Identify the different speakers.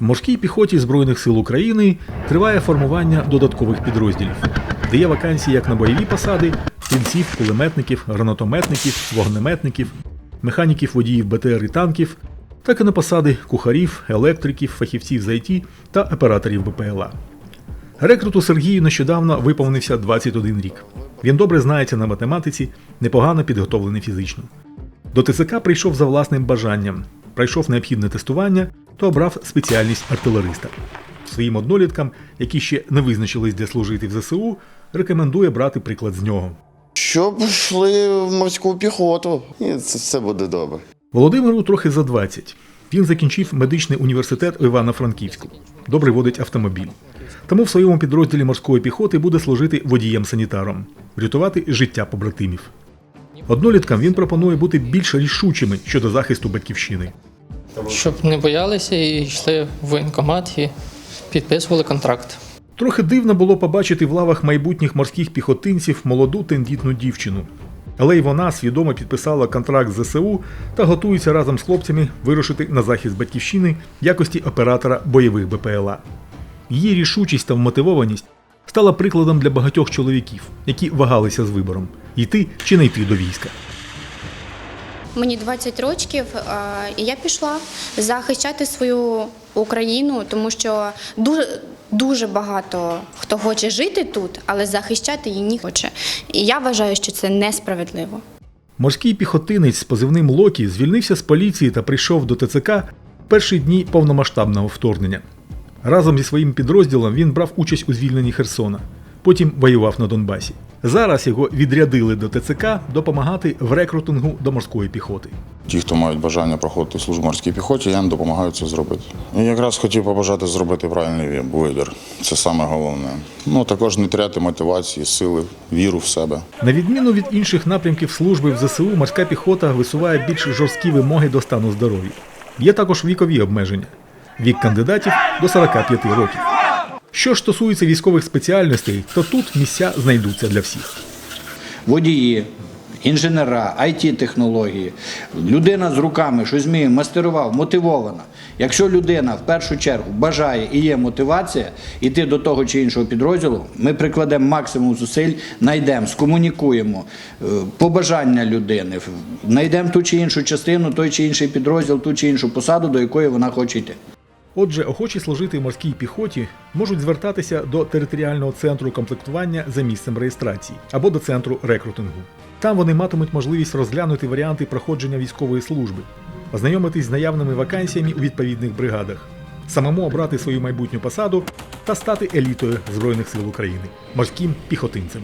Speaker 1: В морській піхоті Збройних сил України триває формування додаткових підрозділів, де є вакансії як на бойові посади стрільців, кулеметників, гранатометників, вогнеметників, механіків водіїв БТР і танків, так і на посади кухарів, електриків, фахівців з ІТ та операторів БПЛА. Рекруту Сергію нещодавно виповнився 21 рік. Він добре знається на математиці, непогано підготовлений фізично. До ТЦК прийшов за власним бажанням, пройшов необхідне тестування та обрав спеціальність артилериста. Своїм одноліткам, які ще не визначились, де служити в ЗСУ, рекомендує брати приклад з нього.
Speaker 2: Щоб йшли в морську піхоту, і це все буде добре.
Speaker 1: Володимиру трохи за 20. Він закінчив медичний університет в Івано-Франківську. Добре водить автомобіль. Тому в своєму підрозділі морської піхоти буде служити водієм-санітаром, рятувати життя побратимів. Одноліткам він пропонує бути більш рішучими щодо захисту батьківщини.
Speaker 3: Щоб не боялися і йшли в воєнкомат і підписували контракт.
Speaker 1: Трохи дивно було побачити в лавах майбутніх морських піхотинців молоду тендітну дівчину. Але й вона свідомо підписала контракт з ЗСУ та готується разом з хлопцями вирушити на захист батьківщини в якості оператора бойових БПЛА. Її рішучість та вмотивованість стала прикладом для багатьох чоловіків, які вагалися з вибором йти чи не йти до війська.
Speaker 4: Мені 20 років, е, і я пішла захищати свою Україну, тому що дуже, дуже багато хто хоче жити тут, але захищати її не хоче. І я вважаю, що це несправедливо.
Speaker 1: Морський піхотинець з позивним Локі звільнився з поліції та прийшов до ТЦК в перші дні повномасштабного вторгнення. Разом зі своїм підрозділом він брав участь у звільненні Херсона. Потім воював на Донбасі. Зараз його відрядили до ТЦК допомагати в рекрутингу до морської піхоти.
Speaker 5: Ті, хто мають бажання проходити службу морській піхоті, я їм допомагаю це зробити. І якраз хотів побажати зробити правильний вибір. Це саме головне. Ну також не теряти мотивації, сили, віру в себе.
Speaker 1: На відміну від інших напрямків служби в ЗСУ, морська піхота висуває більш жорсткі вимоги до стану здоров'я. Є також вікові обмеження. Вік кандидатів до 45 років. Що ж стосується військових спеціальностей, то тут місця знайдуться для всіх.
Speaker 6: водії, інженера, it технології людина з руками, щось вміє, мастерував, мотивована. Якщо людина в першу чергу бажає і є мотивація йти до того чи іншого підрозділу, ми прикладемо максимум зусиль, знайдемо, скомунікуємо е, побажання людини, знайдемо ту чи іншу частину, той чи інший підрозділ, ту чи іншу посаду, до якої вона хоче йти.
Speaker 1: Отже, охочі служити в морській піхоті можуть звертатися до територіального центру комплектування за місцем реєстрації або до центру рекрутингу. Там вони матимуть можливість розглянути варіанти проходження військової служби, ознайомитись з наявними вакансіями у відповідних бригадах, самому обрати свою майбутню посаду та стати елітою Збройних сил України морським піхотинцем.